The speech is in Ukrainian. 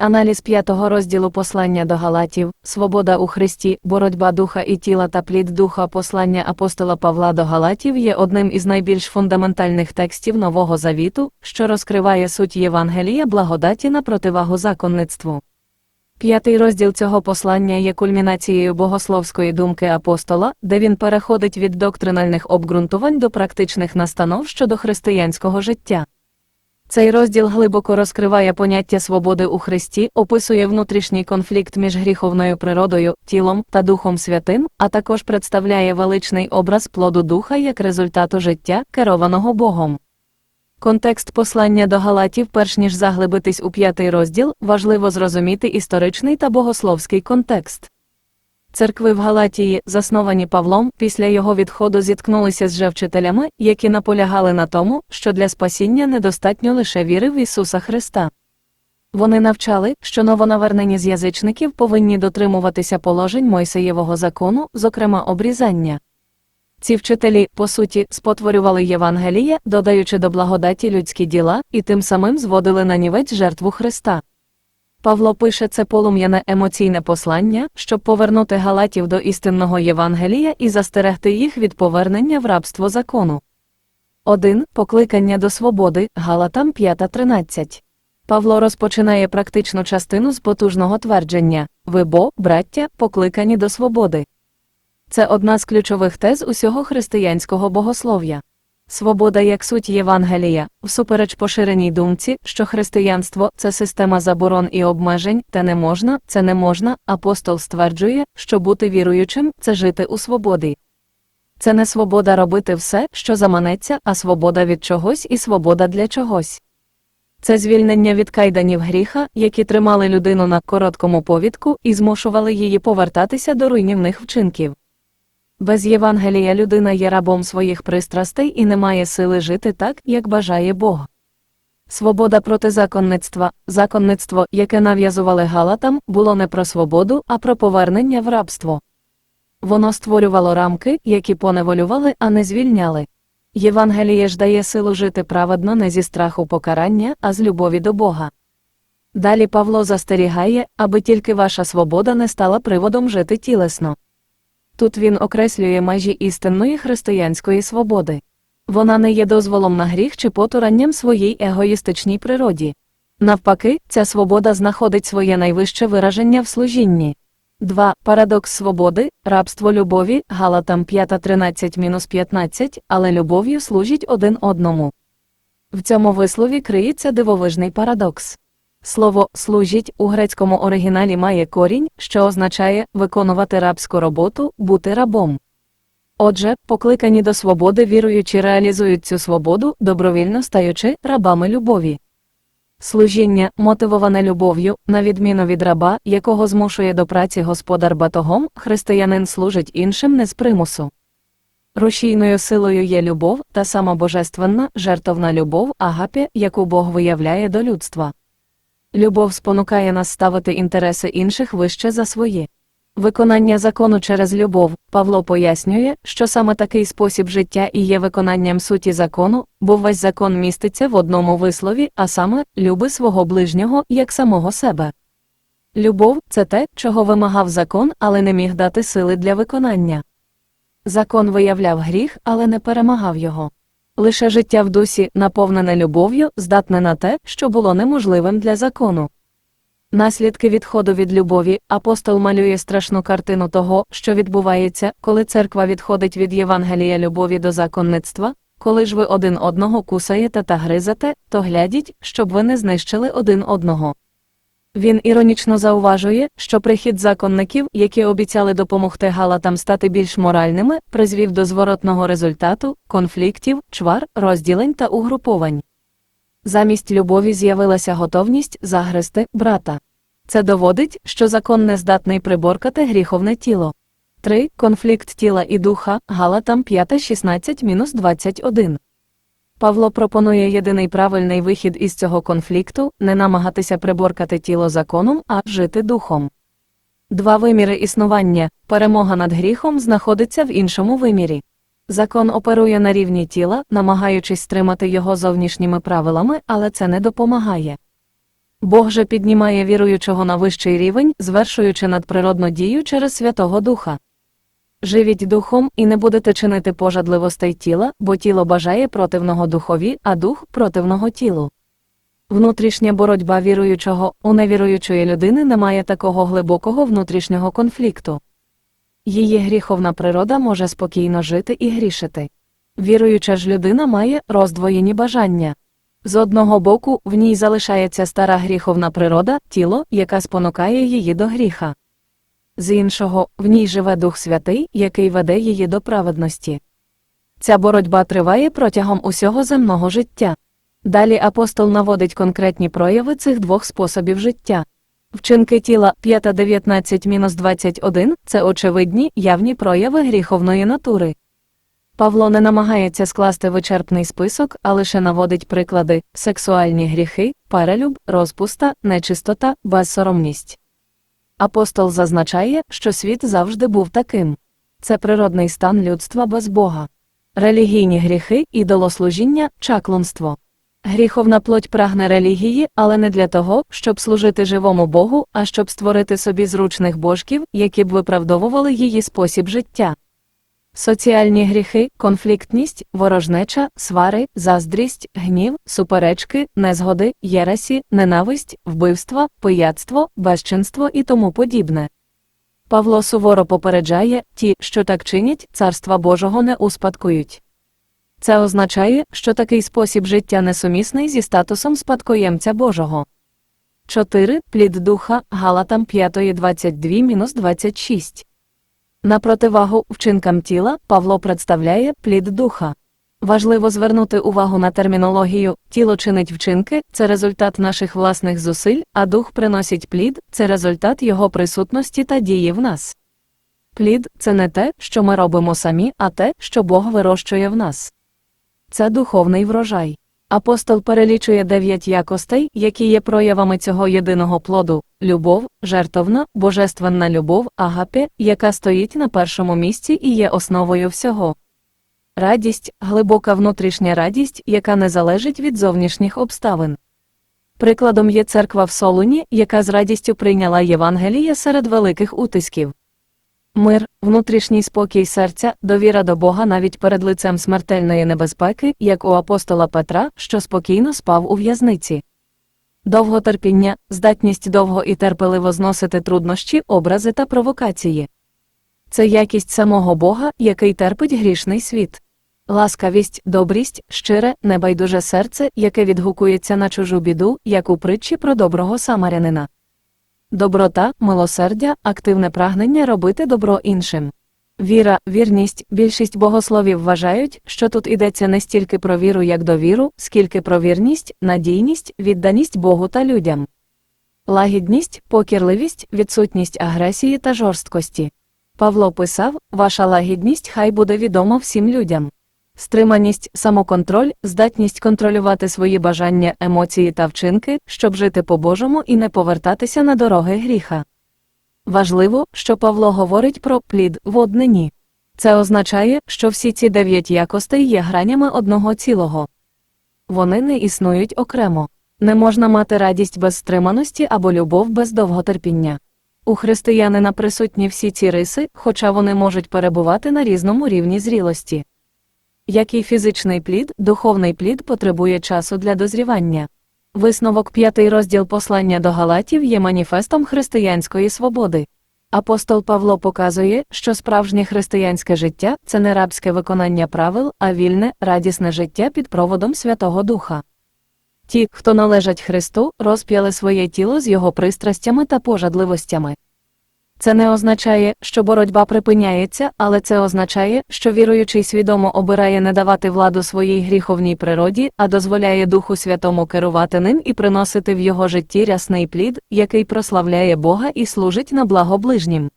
Аналіз п'ятого розділу послання до Галатів, Свобода у Христі, боротьба духа і тіла та плід духа послання апостола Павла до Галатів є одним із найбільш фундаментальних текстів Нового Завіту, що розкриває суть Євангелія благодаті на противагу законництву. П'ятий розділ цього послання є кульмінацією богословської думки апостола, де він переходить від доктринальних обґрунтувань до практичних настанов щодо християнського життя. Цей розділ глибоко розкриває поняття свободи у Христі, описує внутрішній конфлікт між гріховною природою, тілом та Духом Святим, а також представляє величний образ плоду духа як результату життя, керованого Богом. Контекст послання до Галатів, перш ніж заглибитись у п'ятий розділ, важливо зрозуміти історичний та богословський контекст. Церкви в Галатії, засновані Павлом, після його відходу зіткнулися з жевчителями, які наполягали на тому, що для спасіння недостатньо лише віри в Ісуса Христа. Вони навчали, що новонавернені з язичників повинні дотримуватися положень Мойсеєвого закону, зокрема обрізання. Ці вчителі, по суті, спотворювали Євангеліє, додаючи до благодаті людські діла, і тим самим зводили на нівець жертву Христа. Павло пише це полум'яне емоційне послання, щоб повернути галатів до істинного Євангелія і застерегти їх від повернення в рабство закону. 1. Покликання до свободи Галатам 5.13. Павло розпочинає практичну частину з потужного твердження Ви бо, браття, покликані до свободи. Це одна з ключових тез усього християнського богослов'я. Свобода як суть Євангелія, всупереч поширеній думці, що християнство це система заборон і обмежень, те не можна, це не можна, апостол стверджує, що бути віруючим це жити у свободі. Це не свобода робити все, що заманеться, а свобода від чогось і свобода для чогось. Це звільнення від кайданів гріха, які тримали людину на короткому повідку і змушували її повертатися до руйнівних вчинків. Без Євангелія людина є рабом своїх пристрастей і не має сили жити так, як бажає Бог. Свобода проти законництва, законництво, яке нав'язували галатам, було не про свободу, а про повернення в рабство. Воно створювало рамки, які поневолювали, а не звільняли. Євангеліє ж дає силу жити праведно не зі страху покарання, а з любові до Бога. Далі Павло застерігає, аби тільки ваша свобода не стала приводом жити тілесно. Тут він окреслює межі істинної християнської свободи. Вона не є дозволом на гріх чи потуранням своїй егоїстичній природі. Навпаки, ця свобода знаходить своє найвище вираження в служінні. 2. Парадокс свободи, рабство любові, Галатам 5.13-15, але любов'ю служить один одному. В цьому вислові криється дивовижний парадокс. Слово служіть у грецькому оригіналі має корінь, що означає виконувати рабську роботу, бути рабом. Отже, покликані до свободи віруючі реалізують цю свободу, добровільно стаючи рабами любові. Служіння, мотивоване любов'ю, на відміну від раба, якого змушує до праці господар батогом, християнин служить іншим не з примусу. Рушійною силою є любов, та сама божественна, жертовна любов, агапі, яку Бог виявляє до людства. Любов спонукає нас ставити інтереси інших вище за свої. Виконання закону через любов Павло пояснює, що саме такий спосіб життя і є виконанням суті закону, бо весь закон міститься в одному вислові, а саме люби свого ближнього як самого себе. Любов це те, чого вимагав закон, але не міг дати сили для виконання. Закон виявляв гріх, але не перемагав його. Лише життя в дусі, наповнене любов'ю, здатне на те, що було неможливим для закону. Наслідки відходу від любові апостол малює страшну картину того, що відбувається, коли церква відходить від Євангелія любові до законництва, коли ж ви один одного кусаєте та гризете, то глядіть, щоб ви не знищили один одного. Він іронічно зауважує, що прихід законників, які обіцяли допомогти галатам стати більш моральними, призвів до зворотного результату конфліктів, чвар, розділень та угруповань. Замість любові з'явилася готовність загризти брата. Це доводить, що закон не здатний приборкати гріховне тіло. 3. Конфлікт тіла і духа Галатам 5.16-21. Павло пропонує єдиний правильний вихід із цього конфлікту не намагатися приборкати тіло законом, а жити духом. Два виміри існування перемога над гріхом знаходиться в іншому вимірі. Закон оперує на рівні тіла, намагаючись стримати його зовнішніми правилами, але це не допомагає. Бог же піднімає віруючого на вищий рівень, звершуючи надприродну дію через Святого Духа. Живіть духом і не будете чинити пожадливостей тіла, бо тіло бажає противного духові, а дух противного тілу. Внутрішня боротьба віруючого у невіруючої людини немає такого глибокого внутрішнього конфлікту. Її гріховна природа може спокійно жити і грішити. Віруюча ж людина має роздвоєні бажання. З одного боку, в ній залишається стара гріховна природа, тіло, яка спонукає її до гріха. З іншого, в ній живе Дух Святий, який веде її до праведності. Ця боротьба триває протягом усього земного життя. Далі апостол наводить конкретні прояви цих двох способів життя. Вчинки тіла 5.19-21 – це очевидні, явні прояви гріховної натури. Павло не намагається скласти вичерпний список, а лише наводить приклади сексуальні гріхи, перелюб, розпуста, нечистота, безсоромність. Апостол зазначає, що світ завжди був таким. Це природний стан людства без Бога. Релігійні гріхи, ідолослужіння, чаклунство. Гріховна плоть прагне релігії, але не для того, щоб служити живому Богу, а щоб створити собі зручних божків, які б виправдовували її спосіб життя. Соціальні гріхи, конфліктність, ворожнеча, свари, заздрість, гнів, суперечки, незгоди, єресі, ненависть, вбивства, пияцтво, безчинство і тому подібне. Павло суворо попереджає ті, що так чинять, царства Божого не успадкують. Це означає, що такий спосіб життя несумісний зі статусом спадкоємця Божого. 4. Плід духа Галатам 5.22-26 на противагу вчинкам тіла Павло представляє плід духа. Важливо звернути увагу на термінологію тіло чинить вчинки це результат наших власних зусиль, а дух приносить плід це результат його присутності та дії в нас. Плід це не те, що ми робимо самі, а те, що Бог вирощує в нас. Це духовний врожай. Апостол перелічує дев'ять якостей, які є проявами цього єдиного плоду любов, жертовна, божественна любов, агапе, яка стоїть на першому місці і є основою всього. Радість глибока внутрішня радість, яка не залежить від зовнішніх обставин. Прикладом є церква в Солуні, яка з радістю прийняла Євангеліє серед великих утисків. Мир, внутрішній спокій серця, довіра до Бога навіть перед лицем смертельної небезпеки, як у апостола Петра, що спокійно спав у в'язниці. Довготерпіння, здатність довго і терпеливо зносити труднощі, образи та провокації. Це якість самого Бога, який терпить грішний світ. Ласкавість, добрість, щире, небайдуже серце, яке відгукується на чужу біду, як у притчі про доброго самарянина. Доброта, милосердя, активне прагнення робити добро іншим. Віра, вірність, більшість богословів вважають, що тут йдеться не стільки про віру як довіру, скільки про вірність, надійність, відданість Богу та людям. Лагідність, покірливість, відсутність агресії та жорсткості. Павло писав: Ваша лагідність хай буде відома всім людям. Стриманість, самоконтроль, здатність контролювати свої бажання, емоції та вчинки, щоб жити по-божому і не повертатися на дороги гріха. Важливо, що Павло говорить про плід в. Це означає, що всі ці дев'ять якостей є гранями одного цілого. Вони не існують окремо. Не можна мати радість без стриманості або любов без довготерпіння. У християнина присутні всі ці риси, хоча вони можуть перебувати на різному рівні зрілості. Як і фізичний плід, духовний плід потребує часу для дозрівання. Висновок п'ятий розділ послання до Галатів є маніфестом християнської свободи. Апостол Павло показує, що справжнє християнське життя це не рабське виконання правил, а вільне, радісне життя під проводом Святого Духа. Ті, хто належать Христу, розп'яли своє тіло з його пристрастями та пожадливостями. Це не означає, що боротьба припиняється, але це означає, що віруючий свідомо обирає не давати владу своїй гріховній природі, а дозволяє Духу Святому керувати ним і приносити в його житті рясний плід, який прославляє Бога і служить на благо ближнім.